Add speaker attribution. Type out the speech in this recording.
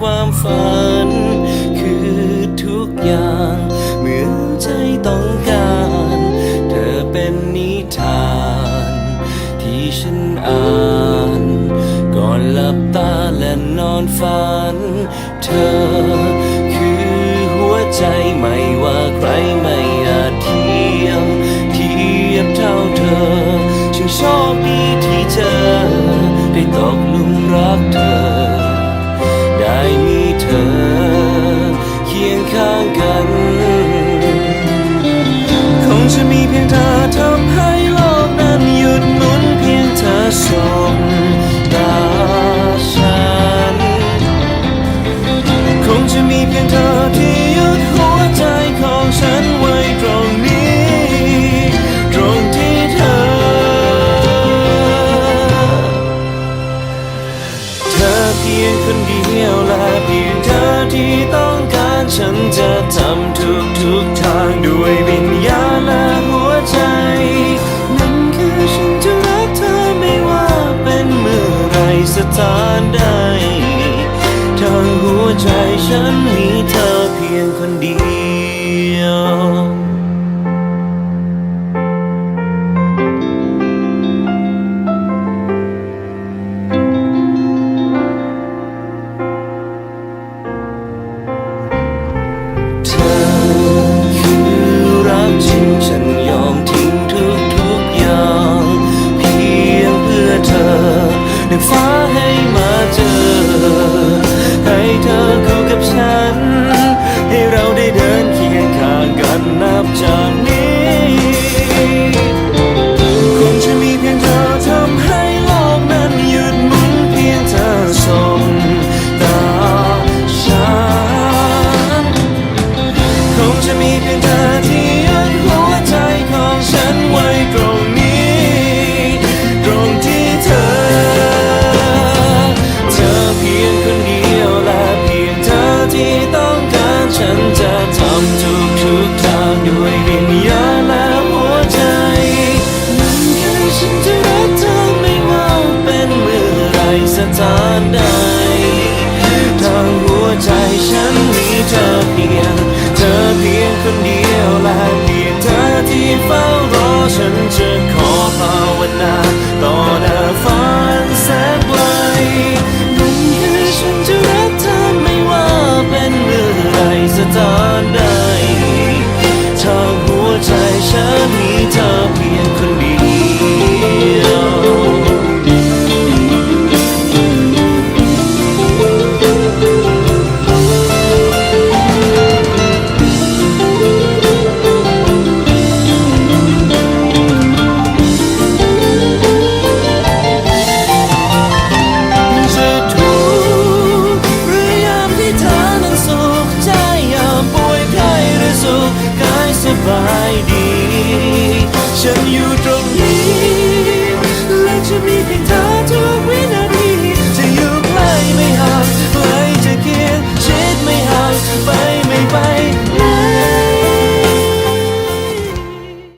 Speaker 1: ความฝัน คือทุกอย่าง เหมือนใจต้องการ เธอเป็นนิทาน ที่ฉันอ่านก่อนหลับตาและนอนฝัน เธอคือหัวใจไม่ว่าใครไม่ มีเพียงเธอที่ยึดหัวใจของฉันไว้ตรงนี้ ตรงที่เธอ เธอเพียงคนเดียวและเพียงเธอที่ต้องการฉันจะทำทุกทุกทางด้วยวิญญาณและ คนเดียว เธอคือรักจริงฉันยอมทิ้งทุกทุกๆอย่าง เพียงเพื่อเธอดังฟ้าให้มาเจอ ให้เธอคู่กับฉัน ให้เราได้เดินเคียงข้างกันนับจากนี้ ดี ฉันอยู่ตรง